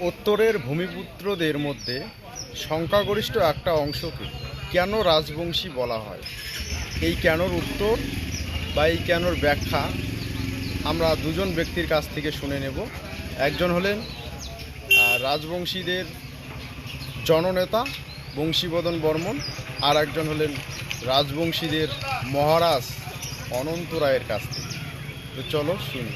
উত্তরের ভূমিপুত্রদের মধ্যে সংখ্যাগরিষ্ঠ একটা অংশকে কেন রাজবংশী বলা হয়? এই কেনর উত্তর বা এই কেনর ব্যাখ্যা আমরা দুজন ব্যক্তির কাছ থেকে শুনে নেব। একজন হলেন রাজবংশীদের জননেতা বংশীবদন বর্মন, আর একজন হলেন রাজবংশীদের মহারাজ অনন্ত রায়ের কাছ থেকে। তো চলো শুনি।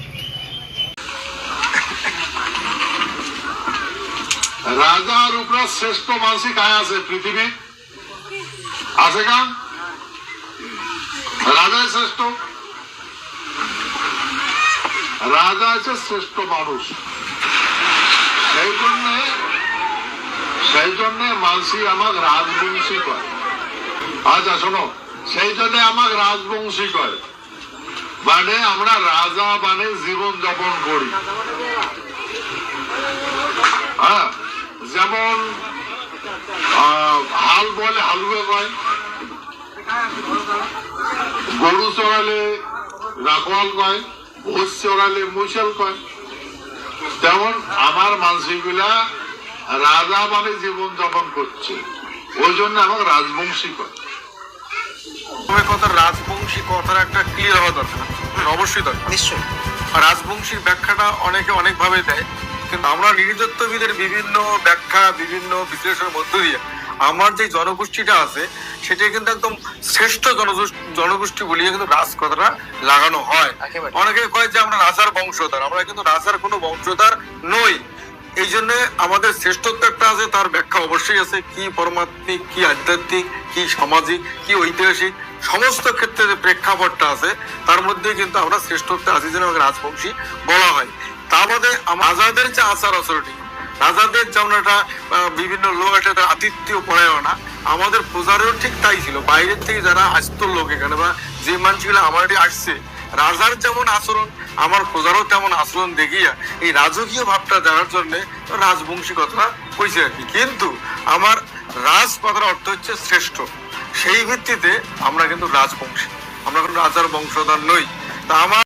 রাজার উপরে শ্রেষ্ঠ মানসিক কায় আছে পৃথিবী আছে কা? রাজাই শ্রেষ্ঠ। রাজা আছে শ্রেষ্ঠ মানুষ। সেই জন্য সেই জন্য মানসি আমাকে রাজবংশী কয়। আচ্ছা শোনো, সেই জন্য আমাকে রাজবংশী কয়। মানে আমরা রাজা মানে জীবন যাপন করি হ্যাঁ যেমন আহ, হাল বলে হালুয়ে কয় গরু চড়ালে রাখোয়াল কয় ভোজ চড়ালে মুসেল কয় তেমন আমার মানসিকগুলা রাজা মানে জীবন যাপন করছে। ওই জন্য আমাকে রাজবংশী কয় কথা রাজবংশী কথার একটা ক্লিয়ার হওয়া দরকার। অবশ্যই দরকার। নিশ্চয়ই। রাজবংশীর ব্যাখ্যাটা অনেকে অনেকভাবে দেয় কিন্তু আমরা নৃতত্ত্ববিদের বিভিন্ন ব্যাখ্যা বিভিন্ন বিশ্লেষণের মধ্য দিয়ে আমার যে জনগোষ্ঠীটা আছে সেটা কিন্তু একদম শ্রেষ্ঠ জনগোষ্ঠী বলিয়ে কিন্তু রাজ কথাটা লাগানো হয়। অনেকে কয় যে আমরা রাজার বংশধর আমরা কিন্তু রাজার কোনো বংশধর নই। এই জন্য আমাদের শ্রেষ্ঠত্ব একটা আছে তার ব্যাখ্যা অবশ্যই আছে। কি পরমাত্মিক কি আধ্যাত্মিক কি সামাজিক কি ঐতিহাসিক সমস্ত ক্ষেত্রে যে প্রেক্ষাপটটা আছে তার মধ্যে কিন্তু আমরা শ্রেষ্ঠত্বে আছি যেন আমাকে রাজবংশী বলা হয়। তা বাদে রাজাদের যে আচার আচরণী রাজাদের যেমন বিভিন্ন লোক একটা আতিথ্য পরায়ণা আমাদের প্রজারেও ঠিক তাই ছিল। বাইরের থেকে যারা আসতো লোক এখানে বা যে মানুষগুলো আমার আসছে, রাজার যেমন আচরণ, আমার প্রজারও তেমন আচরণ দেখিয়া এই রাজকীয় ভাবটা দেওয়ার জন্যে রাজবংশী কথাটা কইছে আর কি। কিন্তু আমার রাজ কথার অর্থ হচ্ছে শ্রেষ্ঠ। সেই ভিত্তিতে আমরা কিন্তু রাজবংশী। আমরা কোনো রাজার বংশধর নই। তা আমার